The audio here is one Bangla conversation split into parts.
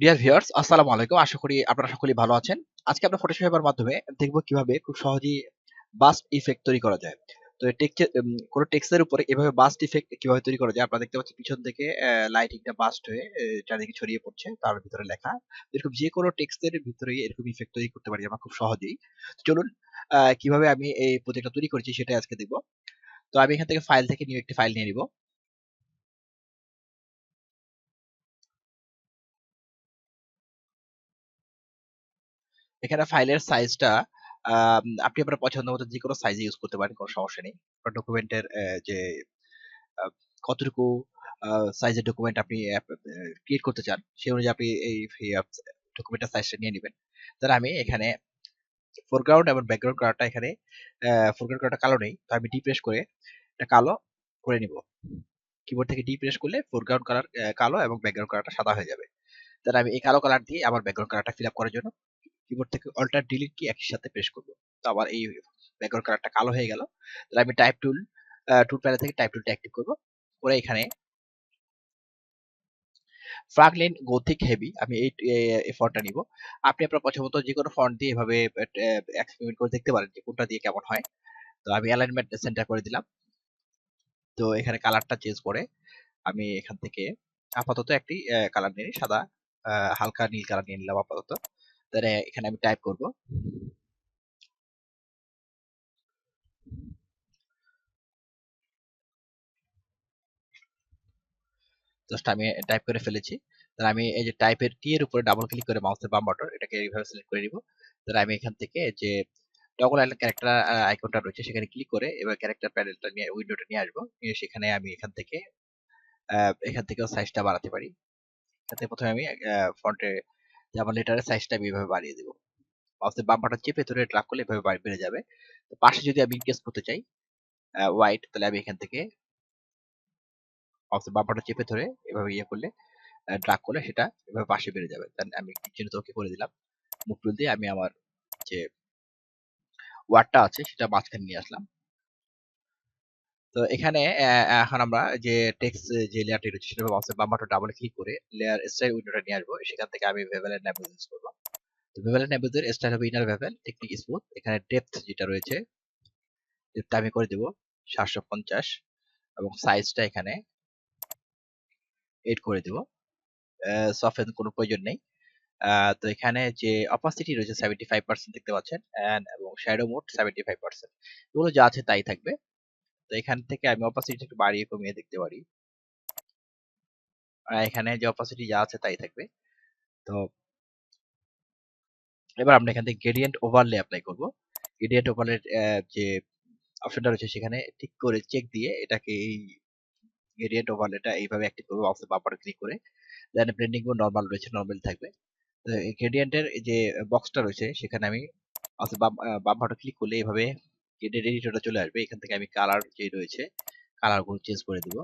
ডিয়ার ভিউয়ার্স আসসালামু আলাইকুম। আশা করি আপনারা সকলেই ভালো আছেন। আজকে আমরা ফটোশপের মাধ্যমে দেখব কীভাবে খুব সহজেই বাস্ট ইফেক্ট তৈরি করা যায়। তো টেক্সট কোন টেক্সটের উপরে এভাবে বাস্ট ইফেক্ট কীভাবে তৈরি করা যায়, আপনারা দেখতে পাচ্ছেন পিছন থেকে লাইটিংটা বাস্ট হয়ে চারিদিকে ছড়িয়ে পড়ছে, তার ভিতরে লেখা। এরকম যে কোনো টেক্সটের ভিতরে এরকম ইফেক্ট তৈরি করতে পারি আমরা খুব সহজেই। চলুন কীভাবে আমি এই প্রজেক্টটা তৈরি করেছি সেটা আজকে দেখব। তো আমি এখান থেকে ফাইল থেকে নিউ একটি ফাইল নিয়ে নিব। এখানে ফাইলের সাইজটা আপনি আপনার পছন্দ মতো যে কোনো সাইজে ইউজ করতে পারেন, কোনো সমস্যা নেই। ডকুমেন্টের যে কতটুকু সাইজের ডকুমেন্ট আপনি ক্রিয়েট করতে চান সেই অনুযায়ী আপনি এই ডকুমেন্টের সাইজটা নিয়ে নেবেন। তাহলে আমি এখানে ফোরগ্রাউন্ড এবং ব্যাকগ্রাউন্ড কালারটা এখানে ফোরগ্রাউন্ড কালারটা কালো নেই, তো আমি ডি প্রেস করে এটা কালো করে নিব। কিবোর্ড থেকে ডি প্রেস করলে ফোরগ্রাউন্ড কালার কালো এবং ব্যাকগ্রাউন্ড কালারটা সাদা হয়ে যাবে। তাহলে আমি এই কালো কালার দিয়ে আমার ব্যাকগ্রাউন্ড কালারটা ফিল আপ করার জন্য কিবোর্ড থেকে অল্টার ডিলিট কি একই সাথে প্রেস করব। তো আবার এই ব্যাকগ্রাউন্ড কালারটা কালো হয়ে গেল। তাহলে আমি টাইপ টুল টুল প্যানেল থেকে টাইপ টুলটা অ্যাক্টিভ করব। করে এখানে ফ্রাগলিন গোথিক হেভি আমি এই ফন্টটা নিব। আপনি আপনার পছন্দ মতো যে কোনো ফন্ট দিয়ে এভাবে এক্সপেরিমেন্ট করে দেখতে পারেন যে কোনটা দিয়ে কেমন হয়। তো আমি অ্যালাইনমেন্ট সেন্টার করে দিলাম। তো এখানে কালারটা চেঞ্জ করে আমি এখান থেকে আপাতত একটি কালার নিয়ে সাদা হালকা নীল কালার নিয়ে নিলাম আপাতত। তাহলে এখানে আমি টাইপ করব। জাস্ট আমি টাইপ করে ফেলেছি। তাহলে আমি এই যে টাইপের টি এর উপরে ডাবল ক্লিক করে মাউসের বাম বাটন এটাকে এইভাবে সিলেক্ট করে নিব। তাহলে আমি এখান থেকে যে টগল ক্যারেক্টার আইকনটা রয়েছে, সেখানে ক্লিক করে এবার ক্যারেক্টার প্যানেলটা নিয়ে উইন্ডোটা নিয়ে আসব। নিয়ে সেখানে আমি এখান থেকে এখান থেকেও সাইজটা বাড়াতে পারি। থেকে প্রথমে আমি ফন্টে যেমন লেটারের সাইজটা আমি এভাবে বাড়িয়ে দেবো। মাউসের বাম বাটন চেপে ধরে ড্রাগ করলে এভাবে বাড়- যাবে। তো পাশে যদি আমি ইনকেস করতে চাই হোয়াইট তাহলে আমি এখান থেকে মাউসের বাম বাটন চেপে ধরে এভাবে ইয়ে করলে ড্রাগ করলে সেটা এভাবে পাশে বেড়ে যাবে। তাহলে আমি চিহ্নিত ওকে করে দিলাম। মুখ টুল দিয়ে আমি আমার যে ওয়ার্ডটা আছে সেটা মাঝখানে নিয়ে আসলাম। তো এখানে এখন আমরা যে টেক্সট যে লেয়ারটি রয়েছে সেটা মাউসের বাম বাটন ডাবল ক্লিক করে লেয়ার স্টাইল উইন্ডোটা নিয়ে আসব। সেখান থেকে আমি ভেভেল এন্ড নেবল ইউজ করব। তো ভেভেল এন্ড নেবলের স্টাইল হবে ইনার ভেভেল টেকনিক স্মুথ এখানে ডেপথ যেটা রয়েছে ডেপথ আমি করে দেবো সাতশো পঞ্চাশ এবং সাইজটা এখানে এড করে দেবো। সফেন কোনো প্রয়োজন নেই। তো এখানে যে অপাসিটি রয়েছে সেভেন্টি ফাইভ পার্সেন্ট দেখতে পাচ্ছেন এবং shadow mode seventy five percent এগুলো যা আছে তাই থাকবে। তো এখান থেকে আমি অপাসিটি একটু বাড়িয়ে কমিয়ে দেখতে পারি। আর এখানে যে অপাসিটি যা আছে তাই থাকবে। তো এবার আমরা এখান থেকে গ্রেডিয়েন্ট ওভারলে অ্যাপ্লাই করব। গ্রেডিয়েন্ট ওভারলে যে অপশনটা রয়েছে সেখানে ঠিক করে চেক দিয়ে এটাকে এই গ্রেডিয়েন্ট ওভারলেটা এইভাবে অ্যাক্টিভ করব অপশন বাপারে ক্লিক করে। দেন ব্লেন্ডিং মোড নরমাল রয়েছে নরমাল থাকবে। তো এই গ্রেডিয়েন্টের যে বক্সটা রয়েছে, সেখানে আমি বাম বাম ক্লিক করলে এইভাবে গ্রেডিয়েন্ট এডিটরটা চলে আসবে। এখান থেকে আমি কালার যে রয়েছে কালারগুলো চেঞ্জ করে দিব।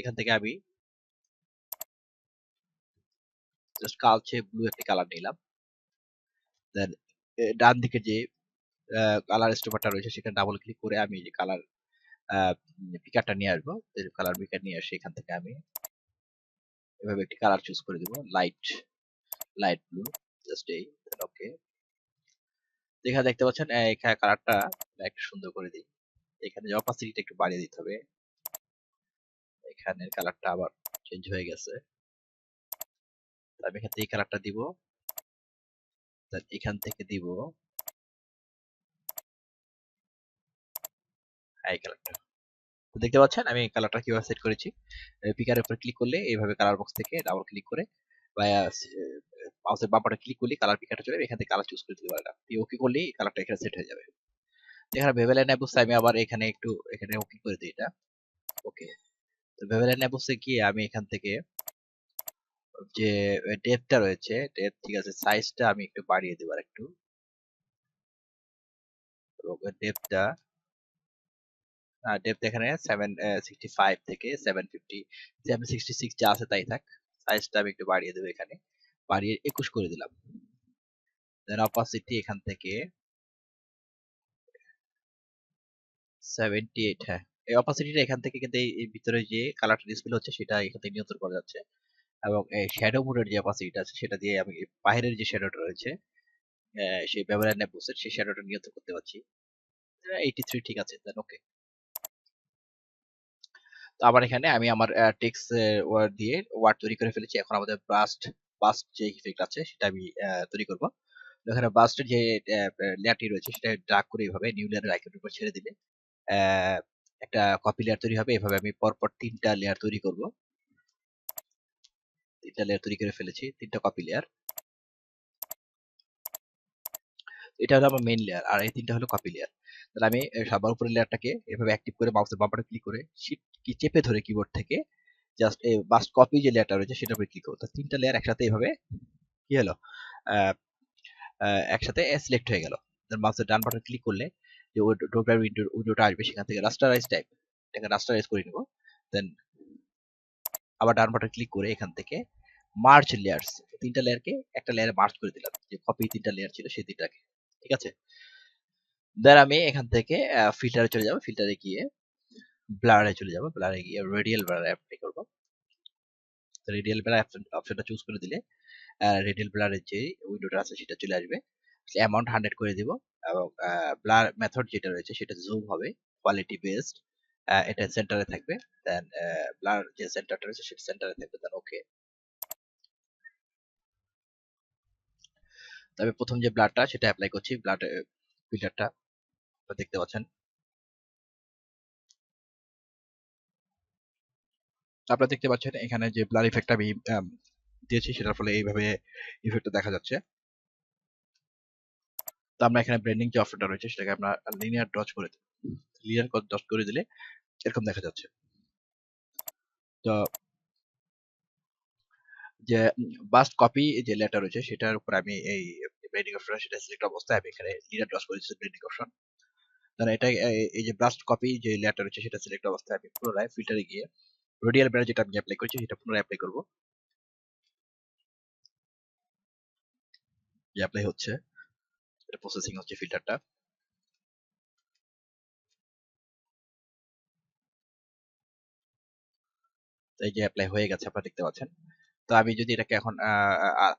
এখান থেকে আমি জাস্ট কালচে ব্লু একটি কালার নিলাম। দেন ডান দিকে যে কালার স্টোপারটা রয়েছে, সেখানে ডাবল ক্লিক করে আমি যে কালার পিকারটা নিয়ে আসব। কালার পিকার নিয়ে আসে এখান থেকে আমি এভাবে একটি কালার চুজ করে দিব। লাইট লাইট ব্লু জাস্ট এই ওকে এখানে দেখতে পাচ্ছেন এখানে কালারটা একটু সুন্দর করে দিই। এখানে অপাসিটিটা একটু বাড়িয়ে দিতে হবে। এখানের কালারটা আবার চেঞ্জ হয়ে গেছে। আমি এখান থেকে কালারটা দিব। এখান থেকে দিব। হ্যাঁ, এই কালারটা। দেখতে পাচ্ছেন আমি কালারটা কীভাবে সেট করেছি? পিকারের উপর ক্লিক করলে এইভাবে কালার বক্স থেকে ডাবল ক্লিক করে মাউসের বাম্পারটা ক্লিক করলে কালার পিকারটা চলে এখান থেকে কালার চুজ করে দিতে পারলাম ওকে করলেই কালারটা এখানে সেট হয়ে যাবে। এখানে ভেবেলেন অ্যাপস আমি আবার এখানে একটু, এখানে ওকে করে দিই এটা। ওকে তো ভেবেলেন অ্যাপসে গিয়ে আমি এখান থেকে যে ডেপথটা রয়েছে ডেপথ ঠিক আছে সাইজটা আমি একটু বাড়িয়ে দেবো একটু এবং ডেপথটা ডেপথ এখানে সেভেন সিক্সটি ফাইভ থেকে seven fifty seven sixty six যা আছে তাই থাক। সাইজটা আমি একটু বাড়িয়ে দেবো এখানে। বাড়িয়ে একুশ করে দিলাম। দেন অপাসিটি এখান থেকে সেভেন্টি এইট হ্যাঁ। এই অপাসিটিটা এখান থেকে কিন্তু এই ভিতরে যে কালারটা ডিসপ্লে হচ্ছে সেটা এখান থেকে নিয়ন্ত্রণ করা যাচ্ছে। এবং এই শ্যাডো মোডের যে অপাসিটি আছে সেটা দিয়ে আমি বাইরের যে শ্যাডোটা রয়েছে সেই ব্যবহার নেবুসের সেই শ্যাডোটা নিয়ন্ত্রণ করতে পারছি। এইটি থ্রি ঠিক আছে দেন ওকে তো আবার এখানে আমি আমার টেক্সট ওয়ার্ড দিয়ে ওয়ার্ড তৈরি করে ফেলেছি। এখন আমাদের ব্রাস্ট বাস্ট যে ইফেক্ট আছে সেটা আমি তৈরি করব। এখানে বাস্টের যে লেয়ারটি রয়েছে সেটা ড্রাগ করে এইভাবে নিউ লেয়ারের আইকনের উপর ছেড়ে দিলে একটা কপি লেয়ার তৈরি হবে। এভাবে আমি পরপর তিনটা লেয়ার তৈরি করব। তিনটা লেয়ার তৈরি করে ফেলেছি, তিনটা কপি লেয়ার এটা হলো আমার মেইন লেয়ার আর এই তিনটা হলো কপি লেয়ার তাহলে আমি সবার উপরের লেয়ারটাকে এভাবে অ্যাক্টিভ করে মাউসের বাম্পারে ক্লিক করে শিট কি চেপে ধরে কিবোর্ড থেকে জাস্ট এই বাস্ট কপি যে লেয়ারটা রয়েছে সেটার উপরে ক্লিক করব। তো তিনটা লেয়ার একসাথে এভাবে কি হলো? একসাথে সিলেক্ট হয়ে গেল। মাউসের ডান বাটন ক্লিক করলে যে ডোবরার উইন্ডো উইন্ডোটা আসবে সেখান থেকে রাস্টারাইজ টাইপ এটাকে রাস্টারাইজ করে নিব। দেন আবার ডান বাটন ক্লিক করে এখান থেকে মার্চ লেয়ার্স তিনটা লেয়ারকে একটা লেয়ারে মার্চ করে দিলাম। যে কপি তিনটা লেয়ার ছিল সেই তিনটাকে, ঠিক আছে? দেন আমি এখান থেকে ফিল্টারে চলে যাব ফিল্টারে গিয়ে ব্লারে চলে যাব ব্লারে গিয়ে রেডিয়াল ব্লার অ্যাপ্লাই করব। রেডিয়াল ব্লার অপশনটা চুজ করে দিলে রেডিয়াল ব্লারের যে উইন্ডোটা আছে সেটা চলে আসবে। অ্যামাউন্ট হান্ড্রেড করে দিব এবং ব্লার মেথড যেটা রয়েছে সেটা জুম হবে কোয়ালিটি বেসড এটা সেন্টারে থাকবে। দেন ব্লার যে সেন্টারটা রয়েছে সেটা সেন্টারে থাকবে দেন ওকে তবে প্রথম যে ব্লাডটা সেটা অ্যাপ্লাই করছি ব্লাড ফিল্টারটা দেখতে পাচ্ছেন। আপনারা দেখতে পাচ্ছেন এখানে যে ব্লার ইফেক্ট আমি দিয়েছি, সেটার ফলে এইভাবে ইফেক্টটা দেখা যাচ্ছে। তো আমরা এখানে ব্র্যান্ডিং যে অপশনটা রয়েছে, সেটাকে আমরা লিনিয়ার ডচ করে লিনিয়ার ডচ করে দিলে এরকম দেখা যাচ্ছে। তো যে বাস্ট কপি যে লেটার রয়েছে, সেটার উপর আমি এই ব্র্যান্ডিং অপশন সেটা সিলেক্ট অবস্থায় আমি এখানে লিনিয়ার ডচ করে দিচ্ছি ব্র্যান্ডিং অপশন তাহলে এটা এই- যে ব্লাস্ট কপি যে লেটার রয়েছে সেটা সিলেক্ট অবস্থায় আমি পুনরায় ফিল্টারে গিয়ে রেডিয়াল ব্র্যান্ড যেটা আমি অ্যাপ্লাই করেছি সেটা পুনরায় অ্যাপ্লাই করব। যে অ্যাপ্লাই হচ্ছে, এটা প্রসেসিং হচ্ছে ফিল্টারটা এই যে অ্যাপ্লাই হয়ে গেছে আপনারা দেখতে পাচ্ছেন। তো আমি যদি এটাকে এখন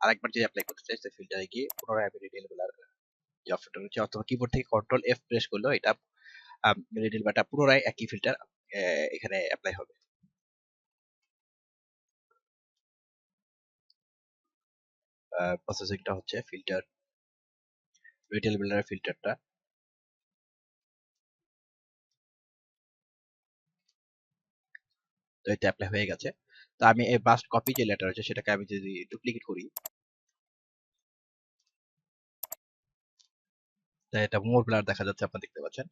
আরেকবার যদি অ্যাপ্লাই করতে চাই ফিল্টারে গিয়ে পুনরায় আমি রেডিয়াল ব্লার অপশনটা রয়েছে, অথবা কিবোর্ড থেকে কন্ট্রোল এফ প্রেস করলেও এটা রেডিয়াল ব্লারটা পুনরায় একই ফিল্টার এখানে অ্যাপ্লাই হবে। প্রসেসিংটা হচ্ছে ফিল্টার রেডিয়াল ব্লারের ফিল্টারটা তো এটা অ্যাপ্লাই হয়ে গেছে। তো আমি এই বাস্ট কপি যে লেটার আছে সেটাকে আমি যদি ডুপ্লিকেট করি এটা মোর ব্লার দেখা যাচ্ছে আপনারা দেখতে পাচ্ছেন।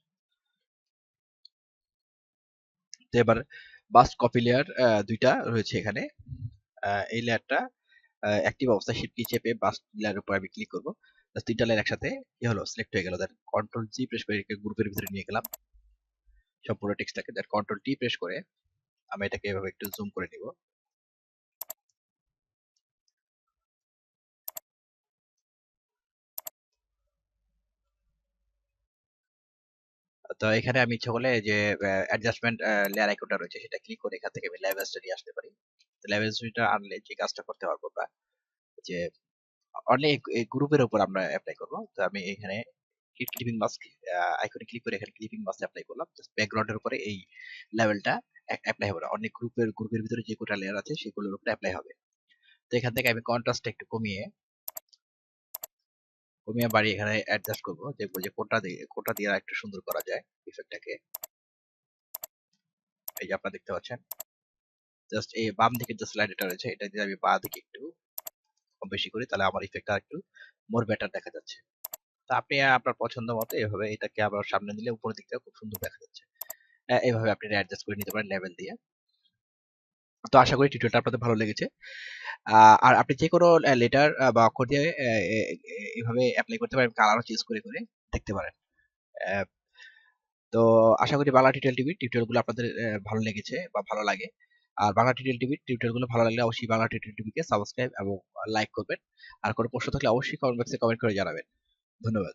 তো এবার বাস্ট কপি লেয়ার দুইটা রয়েছে এখানে। এই লেয়ারটা অ্যাক্টিভ অবস্থায় শিফট কি চেপে বাস্ট লেয়ারের উপর আমি ক্লিক করব। তিনটা লেয়ার একসাথে কি হলো সিলেক্ট হয়ে গেল। দেন কন্ট্রোল জি প্রেস করে গ্রুপের ভিতরে নিয়ে গেলাম। সম্পূর্ণ টেক্সটটাকে দেন কন্ট্রোল টি প্রেস করে আমি এটাকে এভাবে একটু জুম করে নিব। তো এখানে আমি ইচ্ছা করলে যে অ্যাডজাস্টমেন্ট লেয়ার আইকনটা রয়েছে সেটা ক্লিক করে এখান থেকে আমি লেভেলসটা নিয়ে আসতে পারি। লেভেলসটা আনলে যে কাজটা করতে পারব বা যে অনেক গ্রুপের উপর আমরা অ্যাপ্লাই করব। তো আমি এখানে ক্লিপিং মাস্ক আইকনে ক্লিক করে এখানে ক্লিপিং মাস্ক অ্যাপ্লাই করলাম। জাস্ট ব্যাকগ্রাউন্ডের উপরে এই লেভেলটা অ্যাপ্লাই হবে অনেক গ্রুপের গ্রুপের ভিতরে যে কোটা লেয়ার আছে সেগুলোর উপরে অ্যাপ্লাই হবে। তো এখান থেকে আমি কন্ট্রাস্টটা একটু কমিয়ে কমিয়ে বাড়ি এখানে অ্যাডজাস্ট করব। দেখব যে কোনটা দিয়ে কোনটা দিয়ে একটু সুন্দর করা যায় ইফেক্টটাকে এই যে আপনারা দেখতে পাচ্ছেন। জাস্ট এই বাম দিকের যে স্লাইডটা রয়েছে এটা দিয়ে আমি বা দিকে একটু কম বেশি করি তাহলে আমার ইফেক্টটা একটু মোর বেটার দেখা যাচ্ছে। তা আপনি আপনার পছন্দ মতো এভাবে এটাকে আবার সামনে দিলে উপরের দিকটা খুব সুন্দর দেখা যাচ্ছে। আহ, এইভাবে আপনি অ্যাডজাস্ট করে নিতে পারেন লেভেল দিয়ে। তো আশা করি টিউটোরিয়ালটা আপনাদের ভালো লেগেছে। আর আপনি যে কোনো লেটার বা অক্ষর দিয়ে এভাবে অ্যাপ্লাই করতে পারেন কালারও চেঞ্জ করে করে দেখতে পারেন। তো আশা করি বাংলা টিউটোরিয়াল টিভি টিউটোরিয়ালগুলো আপনাদের ভালো লেগেছে বা ভালো লাগে। আর বাংলা টিউটোরিয়াল টিভি টিউটোরিয়ালগুলো ভালো লাগলে অবশ্যই বাংলা টিউটোরিয়াল টিভিকে সাবস্ক্রাইব এবং লাইক করবেন। আর কোনো প্রশ্ন থাকলে অবশ্যই কমেন্ট বক্সে কমেন্ট করে জানাবেন। ধন্যবাদ।